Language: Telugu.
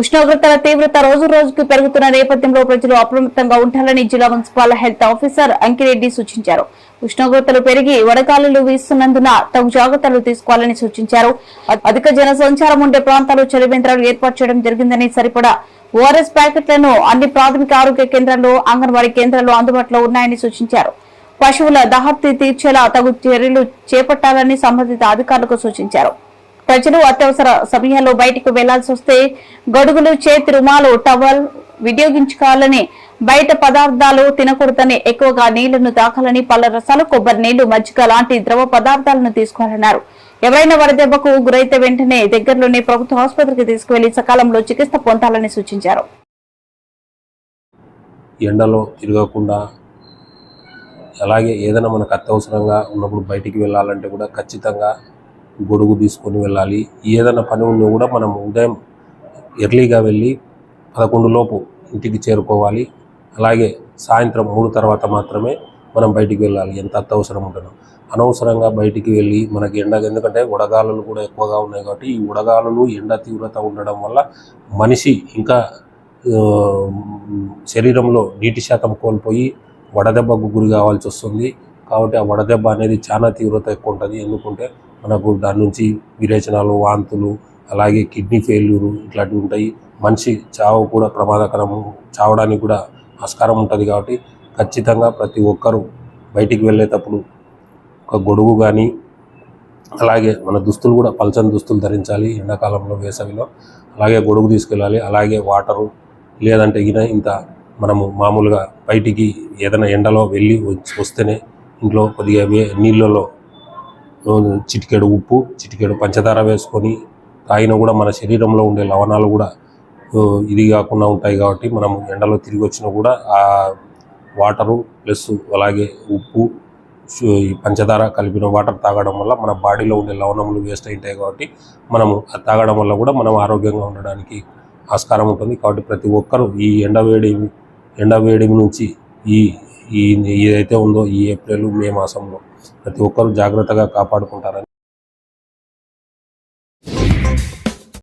ఉష్ణోగ్రతల తీవ్రత రోజు రోజుకు పెరుగుతున్న నేపథ్యంలో ప్రజలు అప్రమత్తంగా ఉండాలని జిల్లా మున్సిపల్ హెల్త్ ఆఫీసర్ అంకిరెడ్డి సూచించారు. ఉష్ణోగ్రతలు పెరిగి వడకాలులు వీస్తున్నందున తగు జాగ్రత్తలు తీసుకోవాలని సూచించారు. అధిక జన సంచారం ఉండే ప్రాంతాల్లో చలివేంద్రాలు ఏర్పాటు చేయడం జరిగిందని సరిపడా ఓఆర్ఎస్ ప్యాకెట్లను అన్ని ప్రాథమిక ఆరోగ్య కేంద్రాల్లో అంగన్వాడీ కేంద్రాల్లో అందుబాటులో ఉన్నాయని సూచించారు. పశువుల దహర్తి తీర్చేలా తగు చర్యలు చేపట్టాలని సంబంధిత అధికారులకు సూచించారు. ప్రజలు అత్యవసర సమయాల్లో బయటకు వెళ్ళాల్సి వస్తే గొడుగులు చేతి రుమాలు టవల్ వినియోగించుకోవాలని బయట పదార్థాలు తినకూడదని ఎక్కువగా నీళ్ళను తాకాలని పళ్ళ రసాలు కొబ్బరి నీళ్ళు మజ్జిగ లాంటి ద్రవ పదార్థాలను తీసుకోవాలన్నారు ఎవరైనా వడదెబ్బకు గురైతే వెంటనే దగ్గరలోని ప్రభుత్వ ఆసుపత్రికి తీసుకువెళ్ళి సకాలంలో చికిత్స పొందాలని సూచించారు. ఎండలో తిరగకుండా అలాగే ఏదైనా మనకు అత్యవసరంగా ఉన్నప్పుడు బయటికి వెళ్ళాలంటే కూడా ఖచ్చితంగా గొడుగు తీసుకొని వెళ్ళాలి. ఏదైనా పని ఉన్నా కూడా మనం ఉదయం ఎర్లీగా వెళ్ళి పదకొండు లోపు ఇంటికి చేరుకోవాలి. అలాగే సాయంత్రం మూడు తర్వాత మాత్రమే మనం బయటికి వెళ్ళాలి. ఎంత అత్యవసరం ఉంటుందో అనవసరంగా బయటికి వెళ్ళి మనకి ఎండ ఎందుకంటే వడగాలులు కూడా ఎక్కువగా ఉన్నాయి కాబట్టి ఈ వడగాలులు ఎండ తీవ్రత ఉండడం వల్ల మనిషి ఇంకా శరీరంలో నీటి శాతం కోల్పోయి వడదెబ్బకు గురి కావాల్సి వస్తుంది. కాబట్టి ఆ వడదెబ్బ అనేది చాలా తీవ్రత ఎక్కువ ఉంటుంది. ఎందుకంటే మనకు దాని నుంచి విరేచనాలు వాంతులు అలాగే కిడ్నీ ఫెయిల్యూరు ఇట్లాంటివి ఉంటాయి. మనిషి చావు కూడా ప్రమాదకరము చావడానికి కూడా ఆస్కారం ఉంటుంది కాబట్టి ఖచ్చితంగా ప్రతి ఒక్కరూ బయటికి వెళ్ళేటప్పుడు ఒక గొడుగు కానీ అలాగే మన దుస్తులు కూడా పల్చని దుస్తులు ధరించాలి ఎండాకాలంలో వేసవిలో. అలాగే గొడుగు తీసుకెళ్ళాలి అలాగే వాటరు లేదంటే గిన ఇంత మనము మామూలుగా బయటికి ఏదైనా ఎండలో వెళ్ళి వస్తేనే ఇంట్లో కొద్దిగా నీళ్ళలో చిటికెడు ఉప్పు చిటికెడు పంచదార వేసుకొని తాగినా కూడా మన శరీరంలో ఉండే లవణాలు కూడా ఇది కాకుండా ఉంటాయి కాబట్టి మనం ఎండలో తిరిగి వచ్చినా కూడా ఆ వాటరు ప్లస్ అలాగే ఉప్పు ఈ పంచదార కలిపిన వాటర్ తాగడం వల్ల మన బాడీలో ఉండే లవణములు వేస్ట్ అవుతాయి కాబట్టి మనము అది తాగడం వల్ల కూడా మనం ఆరోగ్యంగా ఉండడానికి ఆస్కారం ఉంటుంది. కాబట్టి ప్రతి ఒక్కరూ ఈ ఎండ వేడి ఎండ నుంచి ఈ ఈ ఏదైతే ఉందో ఈ ఏప్రిల్ మే మాసంలో ప్రతి ఒక్కరూ జాగ్రత్తగా కాపాడుకుంటారని